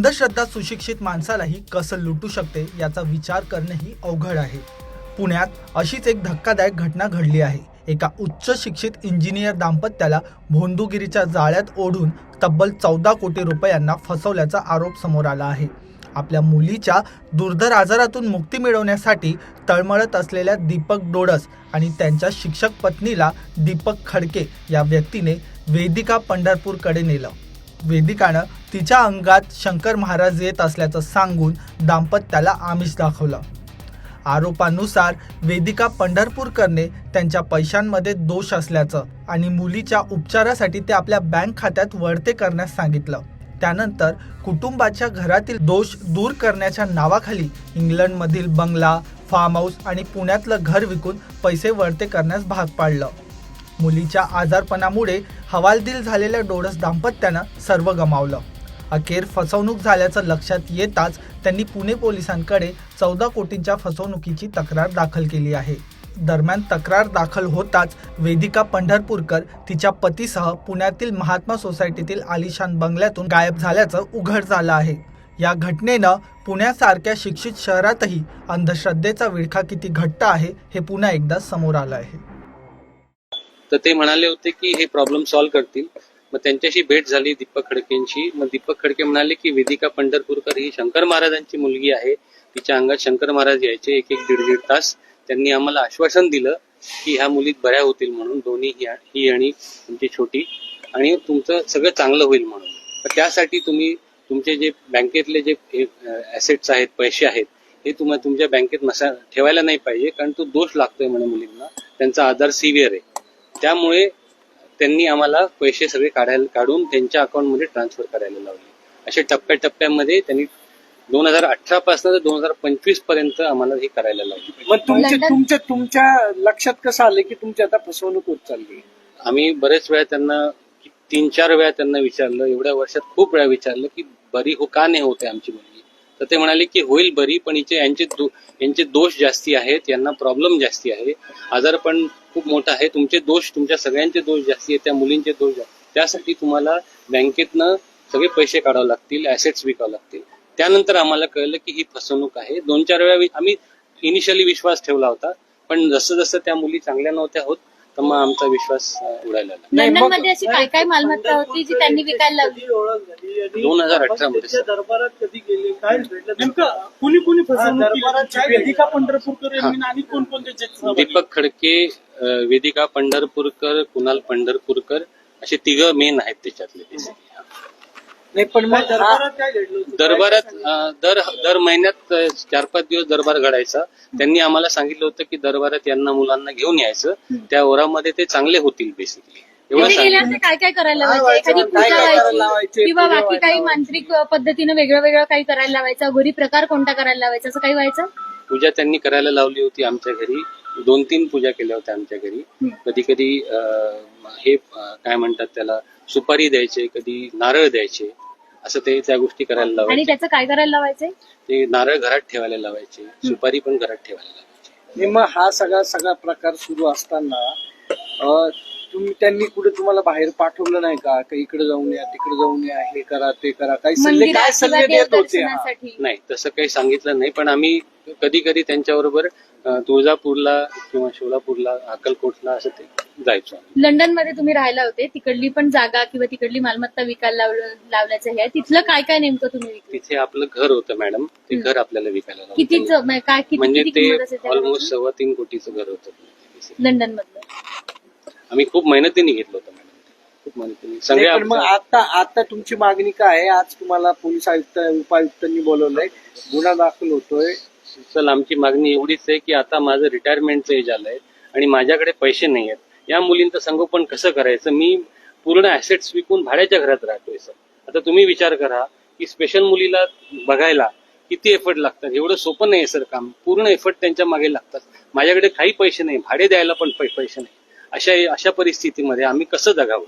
अंधश्रद्धा सुशिक्षित माणसालाही कसं लुटू शकते याचा विचार करणंही अवघड आहे. पुण्यात अशीच एक धक्कादायक घटना घडली आहे. एका उच्च शिक्षित इंजिनियर दाम्पत्याला भोंदूगिरीच्या जाळ्यात ओढून तब्बल चौदा कोटी रुपयांना फसवल्याचा आरोप समोर आला आहे. आपल्या मुलीच्या दुर्धर आजारातून मुक्ती मिळवण्यासाठी तळमळत असलेल्या दीपक डोडस आणि त्यांच्या शिक्षक पत्नीला दीपक खडके या व्यक्तीने वेदिका पंढरपूरकडे नेलं. वेदिकानं तिच्या अंगात शंकर महाराज येत असल्याचं सांगून दाम्पत्याला आमिष दाखवलं. आरोपानुसार वेदिका पंढरपूरकरने त्यांच्या पैशांमध्ये दोष असल्याचं आणि मुलीच्या उपचारासाठी ते आपल्या बँक खात्यात वळते करण्यास सांगितलं. त्यानंतर कुटुंबाच्या घरातील दोष दूर करण्याच्या नावाखाली इंग्लंडमधील बंगला फार्म हाऊस आणि पुण्यातलं घर विकून पैसे वळते करण्यास भाग पाडलं. मुलीच्या आजारपणामुळे हवालदिल झालेल्या डोळस दाम्पत्यानं सर्व गमावलं. अखेर फसवणूक झाल्याचं लक्षात येताच त्यांनी पुणे पोलिसांकडे चौदा कोटींच्या फसवणुकीची तक्रार दाखल केली आहे. दरम्यान तक्रार दाखल होताच वेदिका पंढरपूरकर तिच्या पतीसह पुण्यातील महात्मा सोसायटीतील आलिशान बंगल्यातून गायब झाल्याचं उघड झालं आहे. या घटनेनं पुण्यासारख्या शिक्षित शहरातही अंधश्रद्धेचा विळखा किती घट्ट आहे हे पुन्हा एकदा समोर आलं आहे. तर ते म्हणाले होते की हे प्रॉब्लेम सॉल्व्ह करतील. मग त्यांच्याशी भेट झाली दीपक खडकेंची मग दीपक खडके म्हणाले की वेदिका पंढरपूरकर ही शंकर महाराजांची मुलगी आहे. तिच्या अंगात शंकर महाराज यायचे एक एक दीड दीड तास. त्यांनी आम्हाला आश्वासन दिलं की ह्या मुलीत बऱ्या होतील म्हणून. दोन्ही ही ही आणि तुमची छोटी. आणि तुमचं सगळं चांगलं होईल म्हणून. तर त्यासाठी तुम्ही तुमचे जे बँकेतले जे ऍसेट्स आहेत पैसे आहेत हे तुम्हाला तुमच्या बँकेत नसा ठेवायला नाही पाहिजे. कारण तो दोष लागतोय म्हणे मुलींना. त्यांचा आधार सिव्हिअर आहे. त्यामुळे त्यांनी आम्हाला पैसे सगळे काढायला काढून त्यांच्या अकाउंटमध्ये ट्रान्सफर करायला लावले. असे टप्प्याटप्प्यामध्ये त्यांनी दोन हजार अठरा पासून दोन हजार पंचवीसपर्यंत आम्हाला हे करायला लावले. मग तुमच्या तुमच्या तुमच्या लक्षात कसं आलं की तुमची आता फसवणूक होत चालली? आम्ही बरेच वेळा त्यांना तीन चार वेळा त्यांना विचारलं एवढ्या वर्षात खूप वेळा विचारलं की बरी हो का नाही होते आमची मुलगी? तर ते म्हणाले की होईल बरी पण हिचे यांचे यांचे दोष जास्ती आहेत यांना प्रॉब्लेम जास्ती आहे. आजार पण खूप मोठा आहे. तुमचे दोष तुमच्या सगळ्यांचे दोष जास्ती आहेत त्या मुलींचे दोष जास्त त्यासाठी तुम्हाला बँकेतनं सगळे पैसे काढावे लागतील ऍसेट्स विकावे लागतील. त्यानंतर आम्हाला कळलं की ही फसवणूक आहे. दोन चार वेळा आम्ही इनिशियली विश्वास ठेवला होता पण जसं जसं त्या मुली चांगल्या नव्हत्या होत तर मग आमचा विश्वास उडायला लागला नाही, मग- लंडनमध्ये अशी काय काय मालमत्ता होती जी त्यांनी विकायला लावली? झाली? आणि 2018 मध्ये. दरबारात कधी गेले? काय नेमकं कुणी कुणी फसवणूक केली? दरबारात तुमची? काय वेदिका पंढरपूरकर यांनी आणि कोण कोणते दीपक खडके अं, वेदिका पंढरपूरकर कुणाल पंढरपूरकर असे तिघ मेन आहेत त्याच्यातले. basically. नाही पण मग दरबारात काय घडलं होतं? दरबारात काय सांगितलं? अं, दर दर महिन्यात चार पाच दिवस दरबार घडायचा. त्यांनी आम्हाला सांगितलं होतं की दरबारात यांना मुलांना घेऊन यायचं. त्या ओरामध्ये ते चांगले होतील बेसिकली एवढं तिथे सांगितलं. गेल्यानंतर काय काय करायला काय लावायचं? एखादी? काय पूजा काय करायला व्हायची लावायचे? किंवा पूजा बाकी काही मांत्रिक पद्धतीनं वेगळं वेगळं काही करायला लावायचं? घरी प्रकार कोणता करायला लावायचा? असं काही व्हायचं? पूजा त्यांनी करायला लावली होती आमच्या घरी. दोन तीन पूजा केल्या होत्या आमच्या घरी. कधी कधी हे काय म्हणतात त्याला सुपारी द्यायचे कधी नारळ द्यायचे असं ते त्या गोष्टी करायला आणि लावायचे त्याचं काय करायला लावायचंय ते नारळ घरात ठेवायला लावायचे सुपारी पण घरात ठेवायला लावायचे. मग हा सगळा सगळा प्रकार सुरू असताना अं, तुम्ही त्यांनी कुठे तुम्हाला बाहेर पाठवलं नाही का? का इकडे जाऊन या तिकडे जाऊन या हे करा ते करा? काही सल्ले मंदिरात काय किंवा सल्ले देत होते हा? देवदर्शनासाठी नाही तसं काही सांगितलं नाही पण आम्ही कधी कधी त्यांच्याबरोबर तुळजापूरला किंवा सोलापूरला अक्कलकोटला असं ते जायचो आम्ही. लंडनमध्ये तुम्ही राहायला होते तिकडली पण जागा किंवा तिकडली मालमत्ता विकायला लावलं- लावल्याचं हे आहे. तिथलं काय काय नेमकं तुम्ही विकलं तिथे आपलं घर होतं मॅडम. ते घर आपल्याला विकायला लावलं. कितीच त्यांनी. म्हणजे काय किती म्हणजे किती ते किंमत असेल त्या ऑलमोस्ट? सव्वा तीन कोटीचं घर होतं. लंडन मधलं आम्ही खूप मेहनतीने घेतलं होतं मॅडम. खूप मेहनतीने. सगळे नाही, पण मग आता आता तुमची मागणी काय आहे? आज तुम्हाला पोलीस आयुक्त उपायुक्तांनी बोलवलंय. गुन्हा दाखल होतोय. चल आमची मागणी एवढीच आहे की आता माझं रिटायरमेंटचं एज आलंय आणि माझ्याकडे पैसे नाही आहेत. या मुलींचं संगोपन कसं करायचं? मी पूर्ण ऍसेट्स विकून भाड्याच्या घरात राहतोय सर. आता तुम्ही विचार करा की स्पेशल मुलीला बघायला किती एफर्ट लागतात? एवढं सोपं नाही सर काम. पूर्ण एफर्ट त्यांच्या मागे लागतात. माझ्याकडे काही पैसे नाही. भाडे द्यायला पण पैसे नाही. अशा अशा परिस्थितीमध्ये आम्ही कसं जगावं?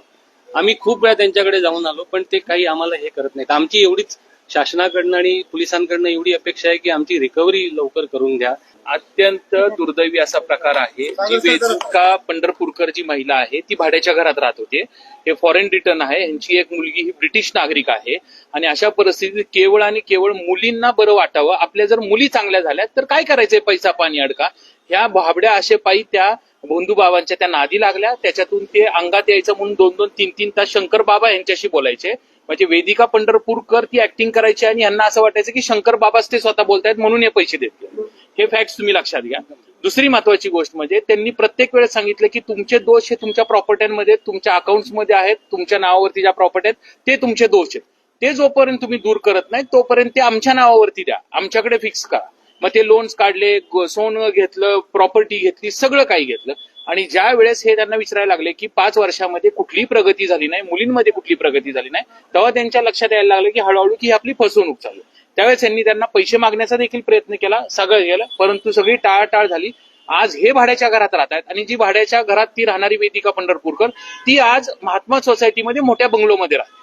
आम्ही खूप वेळा त्यांच्याकडे जाऊन आलो पण ते काही आम्हाला हे करत नाहीत. आमची एवढीच शासनाकडनं आणि पोलिसांकडनं एवढी अपेक्षा आहे की आमची रिकव्हरी लवकर करून द्या. अत्यंत दुर्दैवी असा प्रकार आहे. जी वेदुका पंढरपूरकर जी महिला आहे ती भाड्याच्या घरात राहत होते. हे फॉरेन रिटर्न आहे. यांची एक मुलगी ही ब्रिटिश नागरिक आहे. आणि अशा परिस्थितीत केवळ आणि केवळ मुलींना बरं वाटावं. आपल्या जर मुली चांगल्या झाल्या तर काय करायचंय पैसा पाणी अडका? ह्या भाबड्या असे पायी त्या भोंदू बाबांच्या त्या नादी लागल्या. त्याच्यातून ते अंगात यायचं म्हणून दोन दोन तीन तीन तास शंकर बाबा यांच्याशी बोलायचे. म्हणजे वेदिका पंढरपूरकर ती ऍक्टिंग करायची आणि यांना असं वाटायचं की शंकर बाबाच ते स्वतः बोलतायत म्हणून हे पैसे देते हे फॅक्ट तुम्ही लक्षात घ्या. दुसरी महत्वाची गोष्ट म्हणजे त्यांनी प्रत्येक वेळेस सांगितलं की तुमचे दोष हे तुमच्या प्रॉपर्ट्यांमध्ये तुमच्या अकाउंट्समध्ये आहेत तुमच्या नावावरती ज्या प्रॉपर्टी आहेत ते तुमचे दोष आहेत. ते जोपर्यंत तुम्ही दूर करत नाही तोपर्यंत ते आमच्या नावावरती द्या. आमच्याकडे फिक्स करा. मग ते लोन्स काढले सोनं घेतलं प्रॉपर्टी घेतली सगळं काही घेतलं. आणि ज्या वेळेस हे त्यांना विचारायला लागले की पाच वर्षामध्ये कुठलीही प्रगती झाली नाही मुलींमध्ये कुठली प्रगती झाली नाही तेव्हा त्यांच्या लक्षात यायला लागलं की हळूहळू की ही आपली फसवणूक चालू त्यावेळेस यांनी त्यांना पैसे मागण्याचा देखील प्रयत्न केला सगळं केलं परंतु सगळी टाळाटाळ झाली. आज हे भाड्याच्या घरात राहत आहेत आणि जी भाड्याच्या घरात ती राहणारी वेदिका पंढरपूरकर ती आज महात्मा सोसायटीमध्ये मोठ्या बंगलोमध्ये राहते.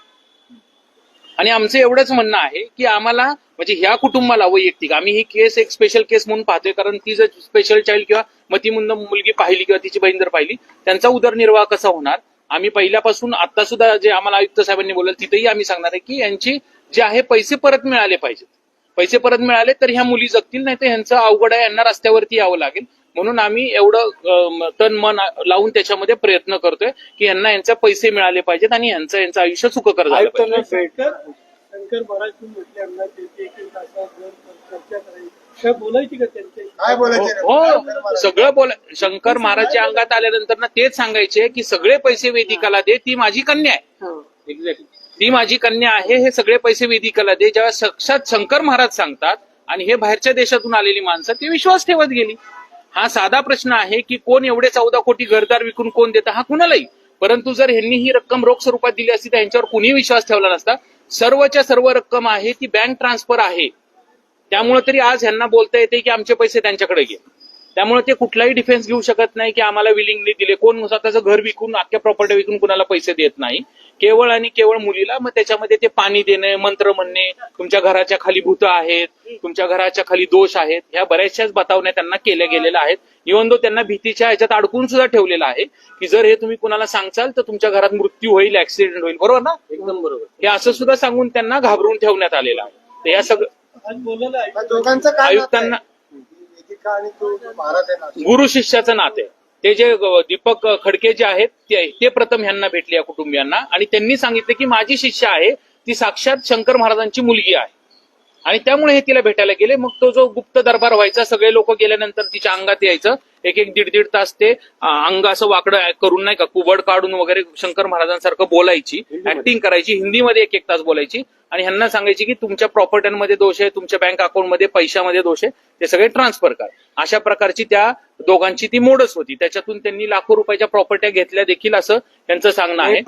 आणि आमचं एवढंच म्हणणं आहे की आम्हाला म्हणजे ह्या कुटुंबाला वैयक्तिक आम्ही ही केस एक स्पेशल केस म्हणून पाहतोय कारण ती जर स्पेशल चाइल्ड किंवा मतिमंद मुलगी पाहिली किंवा तिची बहीण जर पाहिली त्यांचा उदरनिर्वाह कसा होणार? आम्ही पहिल्यापासून आता सुद्धा जे आम्हाला आयुक्त साहेबांनी बोललं तिथेही आम्ही सांगणार आहे की यांची जे आहे पैसे परत मिळाले पाहिजेत. पैसे परत मिळाले तर ह्या मुली जगतील नाही तर ह्यांचं अवघड आहे यांना रस्त्यावरती यावं लागेल. म्हणून आम्ही एवढं तन मन लावून त्याच्यामध्ये प्रयत्न करतोय की यांना यांचे पैसे मिळाले पाहिजेत आणि यांचं यांचं आयुष्य सुखकर झालं पाहिजे. काय बोलायची का त्यांच्याशी? काय बोलायचे? रे? हो. सगळं बोल शंकर महाराजच्या अंगात आल्यानंतर ना तेच सांगायचे की सगळे पैसे वेदिकाला दे ती माझी कन्या आहे. एक्झॅक्टली ती माझी कन्या आहे हे सगळे पैसे वेदिकाला दे. जेव्हा साक्षात शंकर महाराज सांगतात आणि हे बाहेरच्या देशातून आलेली माणसं ते विश्वास ठेवत गेली. हा साधा प्रश्न आहे की कोण एवढे चौदा कोटी घरदार विकून कोण देतं हा कुणालाही. परंतु जर ह्यांनी ही रक्कम रोख स्वरूपात दिली असती तर यांच्यावर कुणी विश्वास ठेवला नसता. सर्वच्या सर्व रक्कम आहे ती बँक ट्रान्सफर आहे. त्यामुळे तरी आज ह्यांना बोलता येते की आमचे पैसे त्यांच्याकडे घे. त्यामुळे ते कुठलाही डिफेन्स घेऊ शकत नाही की आम्हाला विलिंगली दिले. कोण स्वतःचं घर विकून अख्ख्या प्रॉपर्टी विकून कुणाला पैसे देत नाही. केवळ आणि केवळ मुलीला मग त्याच्यामध्ये ते पाणी देणे मंत्र म्हणणे तुमच्या घराच्या खाली भूत आहेत तुमच्या घराच्या खाली दोष आहेत ह्या बऱ्याचशाच बतावण्या त्यांना केल्या गेलेल्या आहेत. इव्हन दो त्यांना भीतीच्या ह्याच्यात अडकून सुद्धा ठेवलेलं आहे की जर हे तुम्ही कुणाला सांगचाल तर तुमच्या घरात मृत्यू होईल ऍक्सिडेंट होईल. बरोबर ना? एकदम बरोबर. हे असं सुद्धा सांगून त्यांना घाबरून ठेवण्यात आलेलं आहे. तर या सगळं आज बोलायला या ऐकलं दोघांचं काय आयुक्तांना वेदिका आणि तो जो महाराज आहे ना? गुरु शिष्याचं नाते. ते जे दीपक खडके जे आहेत ते ते प्रथम ह्यांना भेटले या कुटुंबियांना. आणि त्यांनी सांगितलं की माझी शिष्य आहे ती साक्षात शंकर महाराजांची मुलगी आहे. आणि त्यामुळे हे तिला भेटायला गेले. मग तो जो गुप्त दरबार व्हायचा सगळे लोक गेल्यानंतर तिच्या अंगात यायचं. एक एक दीड दीड तास ते अंग असं वाकडं करून नाही का कुबड काढून वगैरे शंकर महाराजांसारखं बोलायची ऍक्टिंग करायची हिंदीमध्ये एक एक तास बोलायची. आणि ह्यांना सांगायची की तुमच्या प्रॉपर्ट्यांमध्ये दोष आहे तुमच्या बँक अकाउंटमध्ये पैशामध्ये दोष आहे ते सगळे ट्रान्सफर करा. अशा प्रकारची त्या दोघांची ती मोडच होती. त्याच्यातून त्यांनी लाखो रुपयाच्या प्रॉपर्ट्या घेतल्या देखील असं त्यांचं सांगणं आहे.